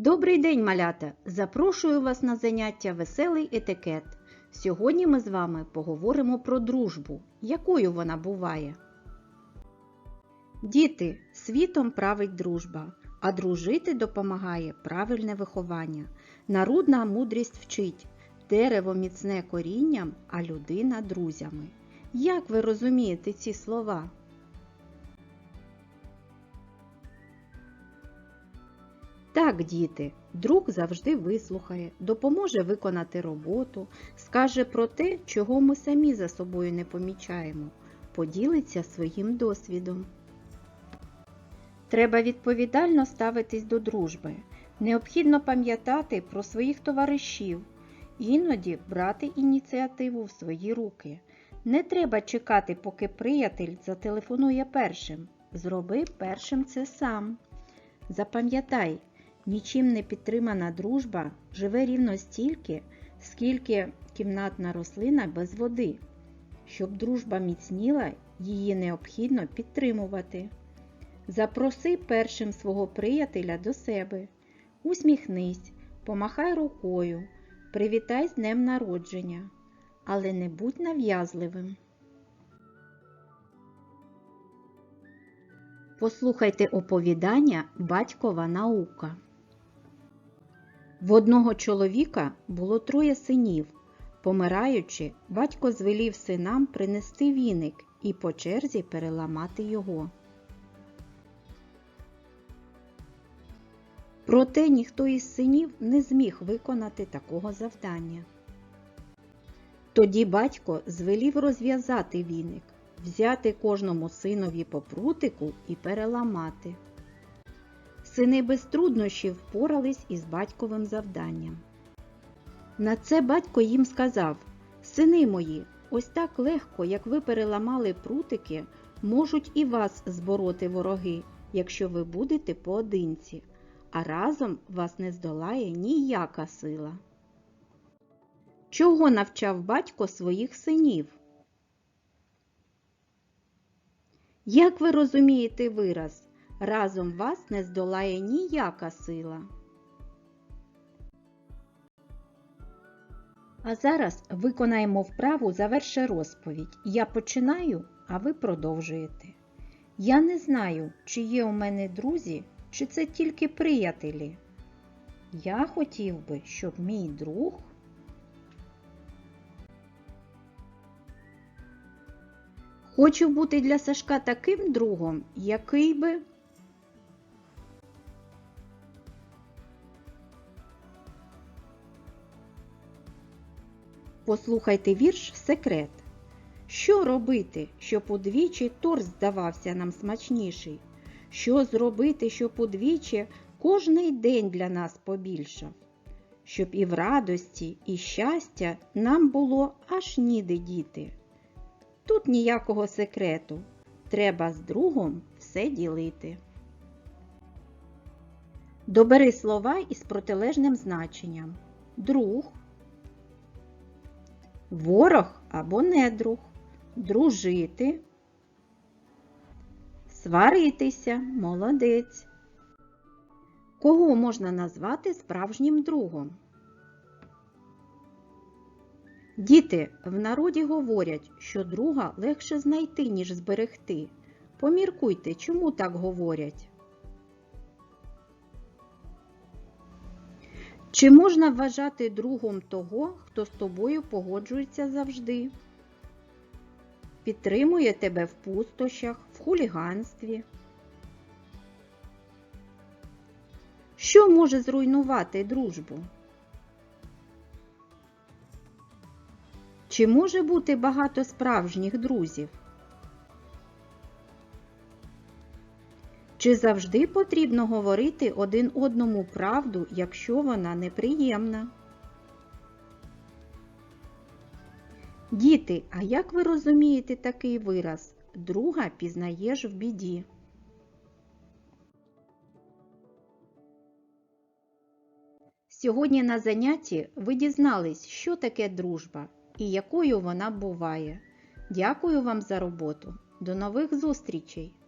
Добрий день, малята! Запрошую вас на заняття Веселий етикет. Сьогодні ми з вами поговоримо про дружбу, якою вона буває. Діти, світом править дружба, а дружити допомагає правильне виховання. Народна мудрість вчить дерево міцне корінням, а людина друзями. Як ви розумієте ці слова? Так, діти, друг завжди вислухає, допоможе виконати роботу, скаже про те, чого ми самі за собою не помічаємо, поділиться своїм досвідом. Треба відповідально ставитись до дружби. Необхідно пам'ятати про своїх товаришів, іноді брати ініціативу в свої руки. Не треба чекати, поки приятель зателефонує першим. Зроби першим це сам. Запам'ятай, нічим не підтримана дружба живе рівно стільки, скільки кімнатна рослина без води. Щоб дружба міцніла, її необхідно підтримувати. Запроси першим свого приятеля до себе. Усміхнись, помахай рукою, привітай з днем народження, але не будь нав'язливим. Послухайте оповідання Батькова наука. В одного чоловіка було троє синів. Помираючи, батько звелів синам принести віник і по черзі переламати його. Проте ніхто із синів не зміг виконати такого завдання. Тоді батько звелів розв'язати віник, взяти кожному синові по прутику і переламати. Сини без труднощів впорались із батьковим завданням. На це батько їм сказав Сини мої, ось так легко, як ви переламали прутики, можуть і вас збороти вороги, якщо ви будете поодинці, а разом вас не здолає ніяка сила. Чого навчав батько своїх синів? Як ви розумієте вираз, разом вас не здолає ніяка сила? А зараз виконаємо вправу заверши розповідь. Я починаю, а ви продовжуєте. Я не знаю, чи є у мене друзі, чи це тільки приятелі. Я хотів би, щоб мій друг Хочу бути для Сашка таким другом, який би. Послухайте вірш секрет. Що робити, щоб удвічі торт здавався нам смачніший? Що зробити, щоб удвічі кожний день для нас побільшав? Щоб і в радості, і щастя нам було аж ніде діти. Тут ніякого секрету. Треба з другом все ділити. Добери слова із протилежним значенням. Друг, ворог або недруг, дружити, сваритися, молодець. Кого можна назвати справжнім другом? Діти, в народі говорять, що друга легше знайти, ніж зберегти. Поміркуйте, чому так говорять. Чи можна вважати другом того, хто з тобою погоджується завжди? Підтримує тебе в пустощах, в хуліганстві? Що може зруйнувати дружбу? Чи може бути багато справжніх друзів? Чи завжди потрібно говорити один одному правду, якщо вона неприємна? Діти, а як ви розумієте такий вираз? Друга пізнаєш в біді? Сьогодні на занятті ви дізнались, що таке дружба і якою вона буває. Дякую вам за роботу. До нових зустрічей!